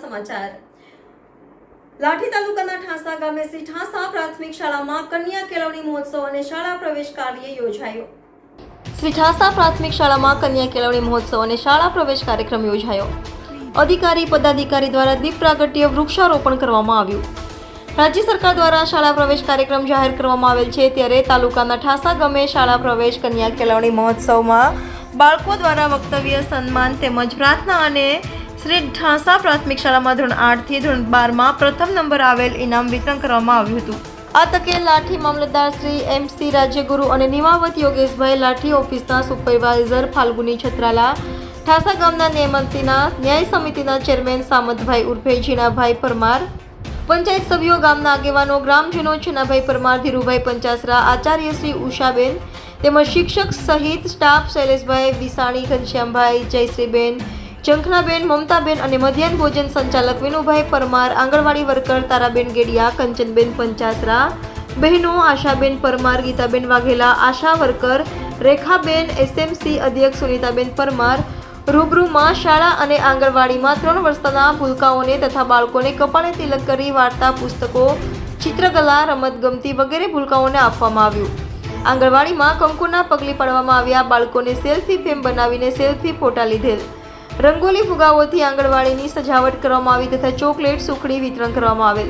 સમાચાર. લાઠી તાલુકાના ઠાંસા ગામે શ્રી ઠાંસા પ્રાથમિક શાળામાં કન્યા કેળવણી મહોત્સવ અને શાળા પ્રવેશ કાર્ય યોજાયો. શ્રી ઠાંસા પ્રાથમિક શાળામાં કન્યા કેળવણી મહોત્સવ અને શાળા પ્રવેશ કાર્યક્રમ યોજાયો. અધિકારી, પદાધિકારી દ્વારા દીપ પ્રાગટ્ય વૃક્ષારોપણ કરવામાં આવ્યું. રાજ્ય સરકાર દ્વારા શાળા પ્રવેશ કાર્યક્રમ જાહેર કરવામાં આવેલ છે. ત્યારે તાલુકાના ઠાસા ગામે શાળા પ્રવેશ કન્યા કેળવણી મહોત્સવમાં બાળકો દ્વારા વક્તવ્ય, સન્માન તેમજ પ્રાર્થના અને શ્રી ઢાંસા પ્રાથમિક શાળામાં ધોરણ આઠથી ધોરણ બારમાં પ્રથમ નંબર આવેલ ઇનામ વિતરણ કરવામાં આવ્યું હતું. આ તકે લાઠી મામલતદાર શ્રી એમ સી રાજ્યગુરુ અને નિમાવત યોગેશભાઈ લાઠી ઓફિસના સુપરવાઇઝર ફાલ્ગુની છત્રાલા ઠાસા ગામના નિયમનતીના ન્યાય સમિતિના ચેરમેન સામતભાઈ ઉર્ફે જીણાભાઈ પરમાર, પંચાયત સભ્યો ગામના આગેવાનો, ગ્રામજનો છનાભાઈ પરમાર, ધીરુભાઈ પંચાસરા, આચાર્ય શ્રી ઉષાબેન તેમજ શિક્ષક સહિત સ્ટાફ શૈલેષભાઈ વિસાણી, ઘનશ્યામભાઈ, જયશ્રીબેન, ચંખનાબેન, મમતાબેન અને મધ્યાહન ભોજન સંચાલક વિનુભાઈ પરમાર, આંગણવાડી વર્કર તારાબેન ગેડિયા, કંચનબેન પંચાસરા, બહેનો આશાબેન પરમાર, ગીતાબેન વાઘેલા, આશા વર્કર, રેખાબેન, એસએમસી અધ્યક્ષ સુનિતાબેન પરમાર રૂબરૂમાં શાળા અને આંગણવાડીમાં ત્રણ વર્ષના ભૂલકાઓને તથા બાળકોને કપાળે તિલક કરી વાર્તા, પુસ્તકો, ચિત્રકલા રમતગમતી વગેરે ભૂલકાઓને આપવામાં આવ્યું. આંગણવાડીમાં કંકુના પગલી પાડવામાં આવ્યા બાળકોને સેલ્ફી ફેમ બનાવીને સેલ્ફી ફોટા લીધેલ. રંગોલી ફુગાઓથી આંગણવાડીની સજાવટ કરવામાં આવી તથા ચોકલેટ સુખડી વિતરણ કરવામાં આવેલ.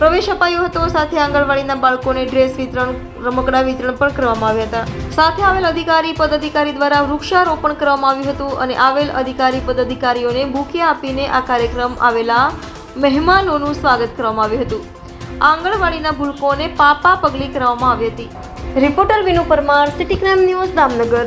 પ્રવેશ અપાયો હતો, સાથે આંગણવાડીના બાળકોને ડ્રેસ વિતરણ, રમકડા વિતરણ પણ કરવામાં આવ્યા હતા. સાથે આવેલ અધિકારી, પદાધિકારી દ્વારા વૃક્ષારોપણ કરવામાં આવ્યું હતું અને આવેલ અધિકારી, પદાધિકારીઓને બુકે આપીને આ કાર્યક્રમ આવેલા મહેમાનોનું સ્વાગત કરવામાં આવ્યું હતું. આંગણવાડીના ભૂલકોને પાપા પગલી કરવામાં આવી હતી. Reporter Vinu Parmar city crime news Damnagar.